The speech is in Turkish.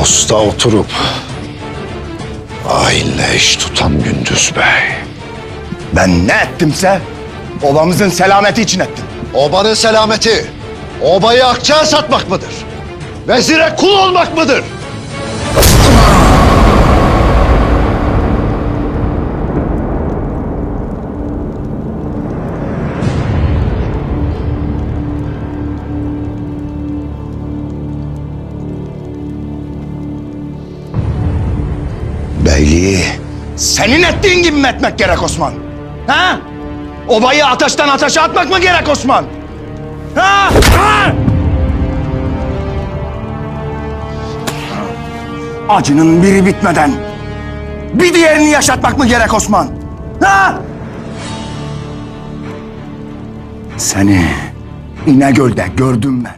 posta oturup hainle iş tutan Gündüz Bey. Ben ne ettimse obamızın selameti için ettim. Obanın selameti, obayı akçeye satmak mıdır? Vezire kul olmak mıdır? Beyliği senin ettiğin gibi mi etmek gerek Osman? Ha? Obayı ateşten ateşe atmak mı gerek Osman? Ha? ha? Acının biri bitmeden bir diğerini yaşatmak mı gerek Osman? Ha? Seni İnegöl'de gördüm ben.